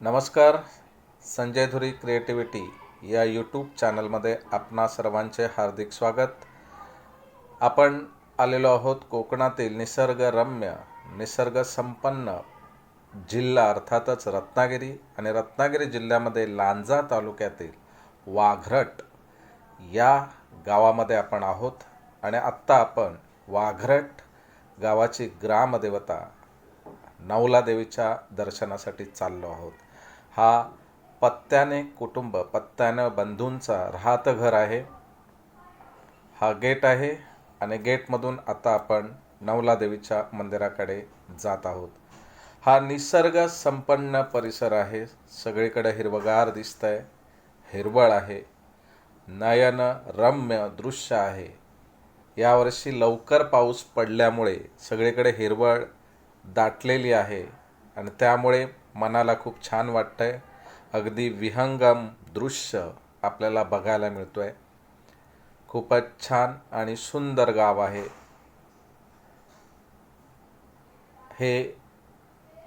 नमस्कार संजय धुरी क्रिएटिव्हिटी या यूट्यूब चॅनलमध्ये आपणा सर्वांचे हार्दिक स्वागत. आपण आलेलो आहोत कोकणातील निसर्गरम्य निसर्गसंपन्न जिल्हा अर्थातच रत्नागिरी आणि रत्नागिरी जिल्ह्यामध्ये लांजा तालुक्यातील वाघरट या गावामध्ये आपण आहोत आणि आत्ता आपण वाघरट गावाची ग्रामदेवता नवला देवीच्या दर्शनासाठी चाललो आहोत. हा पत्त्याने कुटुंब पत्त्यानं बंधूंचा राहतं घर आहे. हा गेट आहे आणि गेटमधून आता आपण नवला देवीच्या मंदिराकडे जात आहोत. हा निसर्ग संपन्न परिसर आहे. सगळीकडे हिरवगार दिसतंय. हिरवळ आहे. नयन रम्य दृश्य आहे. यावर्षी लवकर पाऊस पडल्यामुळे सगळीकडे हिरवळ दाटलेली आहे. आणि त्यामुळे मनाला खूप छान वाटतंय. अगदी विहंगम दृश्य आपल्याला बघायला मिळतोय. खूपच छान आणि सुंदर गाव आहे. हे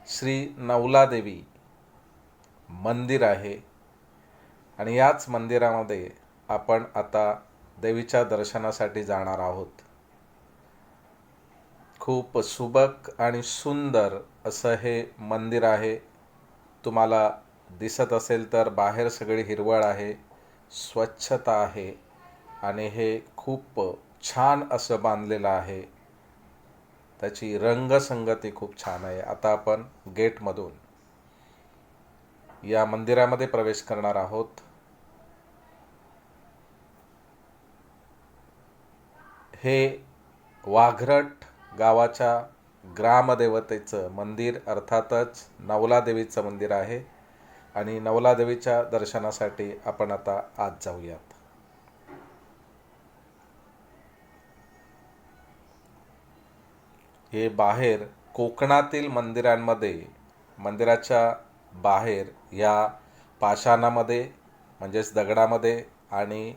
श्री नवलादेवी मंदिर आहे. आणि याच मंदिरामध्ये आपण आता देवीच्या दर्शनासाठी जाणार आहोत. खूप सुबक आणि सुंदर असं हे मंदिर आहे. तुम्हाला दिसत असेल तर बाहेर सगळी हिरवळ आहे स्वच्छता आहे आणि हे खूप छान असं बांधलेलं आहे. त्याची रंगसंगती खूप छान आहे. आता आपण गेटमधून या मंदिरामध्ये प्रवेश करणार आहोत. हे वाघरट गावाच्या ग्रामदेवतेचं मंदिर अर्थातच नवलादेवीचं मंदिर आहे. आणि नवलादेवीच्या दर्शनासाठी आपण आता आज जाऊयात. हे बाहेर कोकणातील मंदिरांमध्ये मंदिराच्या बाहेर या पाषाणामध्ये म्हणजेच दगडामध्ये आणि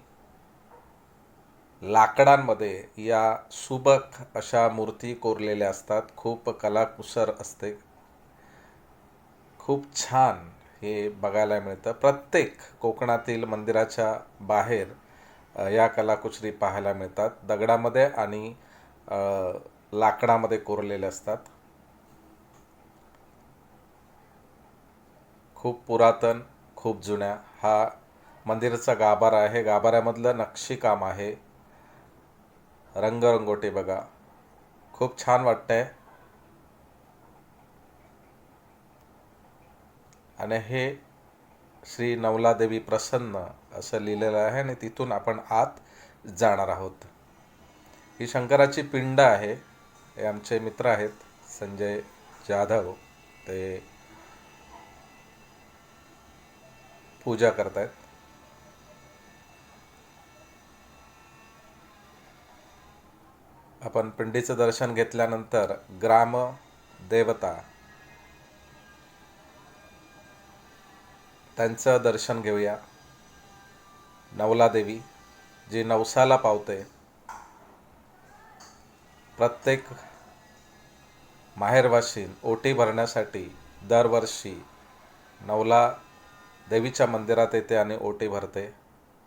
लाकडांमध्ये या सुबक अशा मूर्ती कोरलेल्या असतात. खूप कलाकुसर असते. खूप छान हे बघायला मिळतं. प्रत्येक कोकणातील मंदिराच्या बाहेर या कलाकुसरी पाहायला मिळतात. दगडामध्ये आणि लाकडामध्ये कोरलेले असतात. खूप पुरातन खूप जुन्या. हा मंदिराचा गाभारा आहे. गाभाऱ्यामधलं नक्षीकाम आहे. रंगरंगोटी बघा. खूप छान वाटतंय. आणि हे श्री नवलादेवी प्रसन्न असं लिहिलेलं आहे आणि तिथून आपण आत जाणार आहोत. ही शंकराची पिंड आहे. हे आमचे मित्र आहेत संजय जाधव. ते पूजा करतायत. आपण पिंडीचं दर्शन घेतल्यानंतर ग्राम देवता त्यांचं दर्शन घेऊया. नवला देवी जी नवसाला पावते प्रत्येक माहेरवाशीन ओटी भरण्यासाठी दरवर्षी नवला देवीच्या मंदिरात येते आणि ओटी भरते.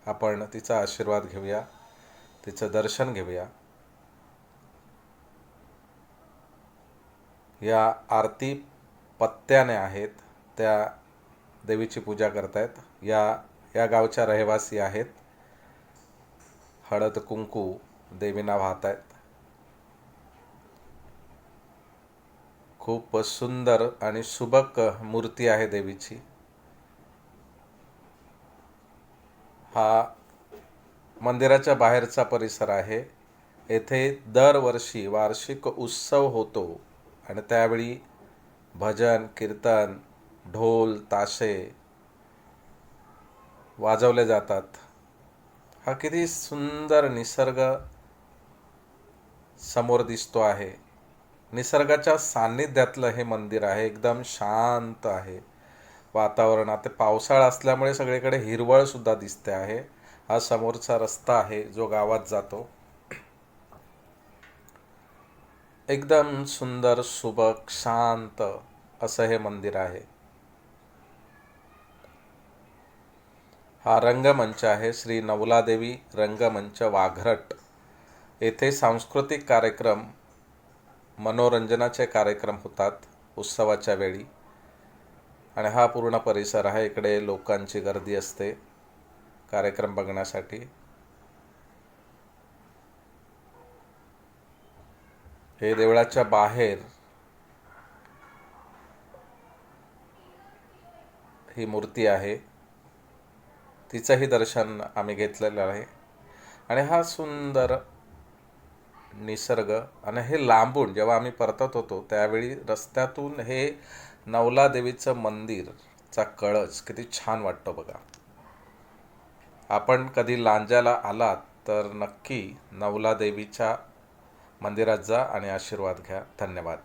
आपण तिचा आशीर्वाद घेऊया तिचं दर्शन घेऊया. या आरती पत्त्याने आहेत त्या देवीची पूजा करतायत. या या गावच्या रहिवासी आहेत. हळद कुंकू देवींना वाहत आहेत खूप सुंदर आणि सुबक मूर्ती आहे देवीची. हा मंदिराच्या बाहेरचा परिसर आहे. येथे दरवर्षी वार्षिक उत्सव होतो. आणि त्यावेळी भजन कीर्तन ढोल ताशे वाजवले जातात. हा किती सुंदर निसर्ग समोर दिसतो आहे. निसर्गाच्या सान्निध्यातलं हे मंदिर आहे. एकदम शांत आहे वातावरण आता पावसाळा असल्यामुळे सगळीकडे हिरवळ सुद्धा दिसते आहे. हा समोरचा रस्ता आहे जो गावात जातो. एकदम सुंदर सुबक शांत असं हे मंदिर आहे. हा रंगमंच आहे. श्री नवलादेवी रंगमंच वाघरट. येथे सांस्कृतिक कार्यक्रम मनोरंजनाचे कार्यक्रम होतात उत्सवाच्या वेळी. आणि हा पूर्ण परिसर आहे. इकडे लोकांची गर्दी असते. कार्यक्रम बघण्यासाठी. हे देवळाच्या बाहेर ही मूर्ती आहे. तिचंही दर्शन आम्ही घेतलेलं आहे. आणि हा सुंदर निसर्ग आणि हे लांबून जेव्हा आम्ही परतत होतो त्यावेळी रस्त्यातून हे नवला देवीचं मंदिरचा कळस किती छान वाटतो बघा. आपण कधी लांजाला आलात तर नक्की नवला देवीच्या मंदिरात जा आणि आशीर्वाद घ्या. धन्यवाद.